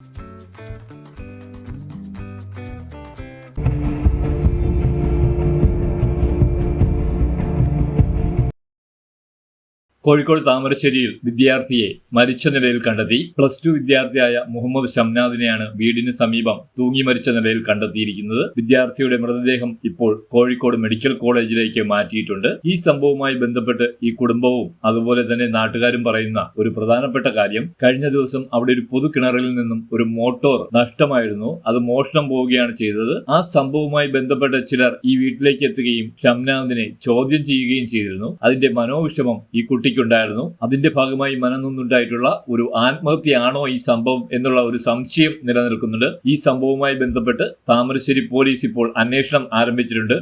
Thank you Kozhikode താമരശ്ശേരിയിൽ വിദ്യാർത്ഥിയെ മരിച്ച നിലയിൽ കണ്ടെത്തി. പ്ലസ് ടു വിദ്യാർത്ഥിയായ മുഹമ്മദ് ഷംനാദിനെയാണ് വീടിന് സമീപം തൂങ്ങി മരിച്ച നിലയിൽ കണ്ടെത്തിയിരിക്കുന്നത്. വിദ്യാർത്ഥിയുടെ മൃതദേഹം ഇപ്പോൾ കോഴിക്കോട് മെഡിക്കൽ കോളേജിലേക്ക് മാറ്റിയിട്ടുണ്ട്. ഈ സംഭവവുമായി ബന്ധപ്പെട്ട് ഈ കുടുംബവും അതുപോലെ തന്നെ നാട്ടുകാരും പറയുന്ന ഒരു പ്രധാനപ്പെട്ട കാര്യം കഴിഞ്ഞ ദിവസം അവിടെ ഒരു പൊതു കിണറിൽ നിന്നും ഒരു മോട്ടോർ നഷ്ടമായിരുന്നു. അത് മോഷണം പോവുകയാണ് ചെയ്തത്. ആ സംഭവവുമായി ബന്ധപ്പെട്ട ചിലർ ഈ വീട്ടിലേക്ക് എത്തുകയും ഷംനാദിനെ ചോദ്യം ചെയ്യുകയും ചെയ്തിരുന്നു. അതിന്റെ മനോവിഷമം ഈ കുട്ടിക്കുണ്ടായിരുന്നു അതിന്റെ ഭാഗമായി മനനൊന്നുണ്ടായിട്ടുള്ള ഒരു ആത്മഹത്യയാണോ ഈ സംഭവം എന്നുള്ള ഒരു സംശയം നിലനിൽക്കുന്നുണ്ട്. ഈ സംഭവവുമായി ബന്ധപ്പെട്ട് താമരശ്ശേരി പോലീസ് ഇപ്പോൾ അന്വേഷണം ആരംഭിച്ചിട്ടുണ്ട്.